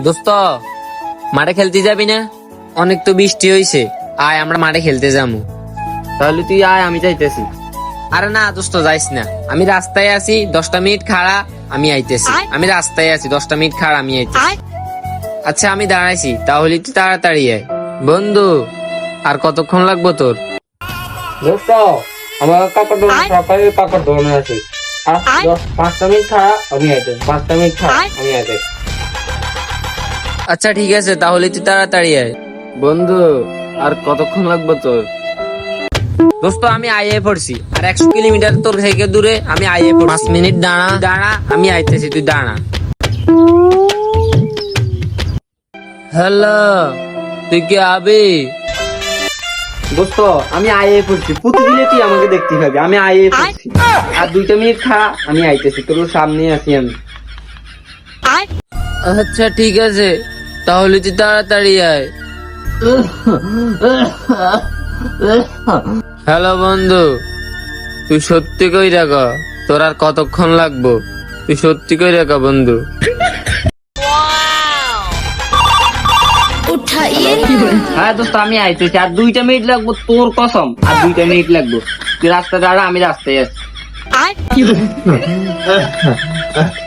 দোস্ত মাঠে খেলতে যাবি না? অনেক তো বৃষ্টি হইছে। আয় আমরা মাঠে খেলতে যাব তাহলে তুই আয় আমি যাইতেছি। আরে না দোস্ত যাইস না। আমি রাস্তায় আছি দশটা মিনিট খাড়া আমি আইতেছি। আমি রাস্তায় আছি দশটা মিনিট খাড়া আমি আইতেছি। আচ্ছা আমি দাঁড়াইছি তাহলে তুই তাড়াতাড়ি আয়। বন্ধু আর কতক্ষণ লাগবো তোর? দোস্ত আমার কাপড় ধোয়ানো সকালে কাপড় ধোয়ানো আছে। আর দশ পাঁচটা মিনিট খাড়া আমি আইতে পাঁচটা মিনিট খাড়া আমি আইতে আচ্ছা ঠিক আছে তাহলে তুই তাড়াতাড়ি আয়। বন্ধু আর কতক্ষণ লাগবে তোর? দোস্ত আমি আইয়ে পড়ছি আর একশো কিলোমিটার তোর থেকে দূরে আমি আইয়ে পড়ছি। পাঁচ মিনিট দাঁড়া। দাঁড়া আমি আইতেছি তুই দাঁড়া। হ্যালো তুই কি আবি? দোস্ত আমি আইএ পড়ছি প্রতিদিনে তুই আমাকে দেখতে পাবি আমি আইএ পড়ছি। আর দুইটা মিনিট খাড়া আমি আইতেছি তোর সামনে আছি আমি। আচ্ছা ঠিক আছে। তাহলে তুই তাড়াতাড়ি আয়। হ্যালো বন্ধু তুই সত্যি কই রাখা তোর আর কতক্ষণ লাগবো? তুই সত্যি কই রাখা বন্ধু। হ্যাঁ দোস্ত আমি আইতেছি আর দুইটা মিনিট লাগবো তোর কসম আর দুইটা মিনিট লাগবো। তুই রাস্তা দাঁড়া আমি রাস্তায় আছি